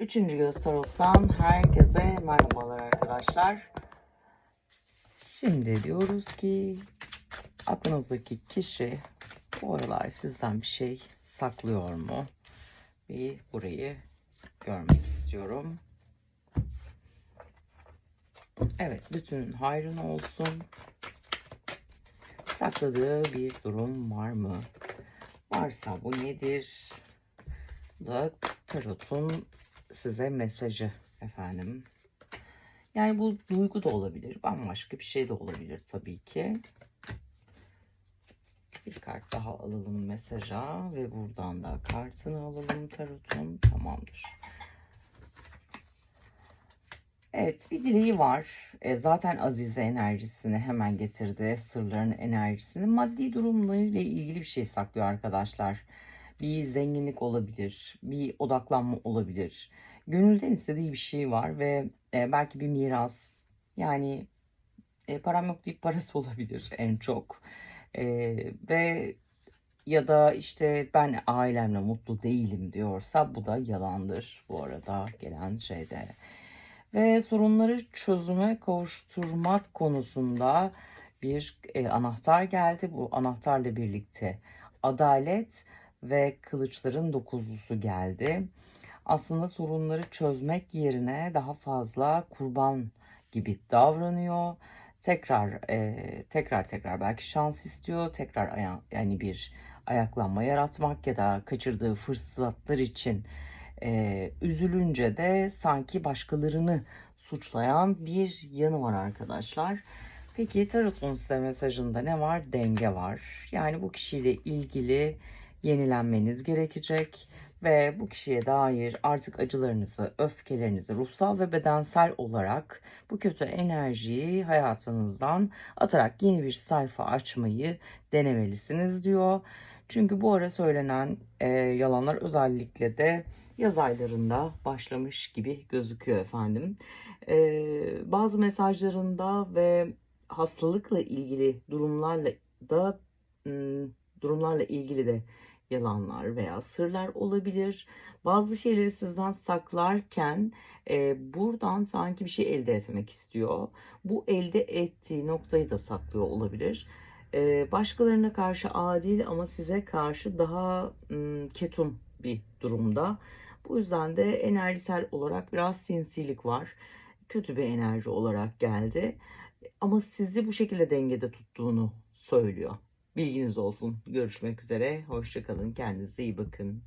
Üçüncü Göz Tarot'tan herkese merhabalar arkadaşlar. Şimdi diyoruz ki aklınızdaki kişi bu aralar sizden bir şey saklıyor mu? Bir burayı görmek istiyorum. Evet, bütün hayrına olsun. Sakladığı bir durum var mı? Varsa bu nedir? Da tarotun size mesajı efendim. Yani bu duygu da olabilir. Bambaşka bir şey de olabilir tabii ki. Bir kart daha alalım mesaja ve buradan da kartını alalım tarotun. Tamamdır. Evet bir dileği var. E, zaten Azize enerjisini hemen getirdi. Sırların enerjisini. Maddi durumlarıyla ilgili bir şey saklıyor arkadaşlar. Bir zenginlik olabilir. Bir odaklanma olabilir. Gönülden istediği bir şey var ve e, belki bir miras. Yani e, param yok deyip parası olabilir en çok. E, ve ya da işte ben ailemle mutlu değilim diyorsa bu da yalandır bu arada gelen şeyde ve sorunları çözüme kavuşturmak konusunda bir e, anahtar geldi. Bu anahtarla birlikte adalet ve kılıçların dokuzlusu geldi. Aslında sorunları çözmek yerine daha fazla kurban gibi davranıyor. Tekrar e, tekrar tekrar belki şans istiyor. Tekrar aya- yani bir ayaklanma yaratmak ya da kaçırdığı fırsatlar için e, üzülünce de sanki başkalarını suçlayan bir yanı var arkadaşlar. Peki tarotun size mesajında ne var? Denge var. Yani bu kişiyle ilgili yenilenmeniz gerekecek ve bu kişiye dair artık acılarınızı, öfkelerinizi ruhsal ve bedensel olarak bu kötü enerjiyi hayatınızdan atarak yeni bir sayfa açmayı denemelisiniz diyor. Çünkü bu ara söylenen e, yalanlar özellikle de yaz aylarında başlamış gibi gözüküyor efendim. Ee, bazı mesajlarında ve hastalıkla ilgili durumlarla da durumlarla ilgili de yalanlar veya sırlar olabilir. Bazı şeyleri sizden saklarken e, buradan sanki bir şey elde etmek istiyor. Bu elde ettiği noktayı da saklıyor olabilir. E, başkalarına karşı adil ama size karşı daha ım, ketum bir durumda. Bu yüzden de enerjisel olarak biraz sinsilik var. Kötü bir enerji olarak geldi. Ama sizi bu şekilde dengede tuttuğunu söylüyor. Bilginiz olsun. Görüşmek üzere. Hoşçakalın. Kendinize iyi bakın.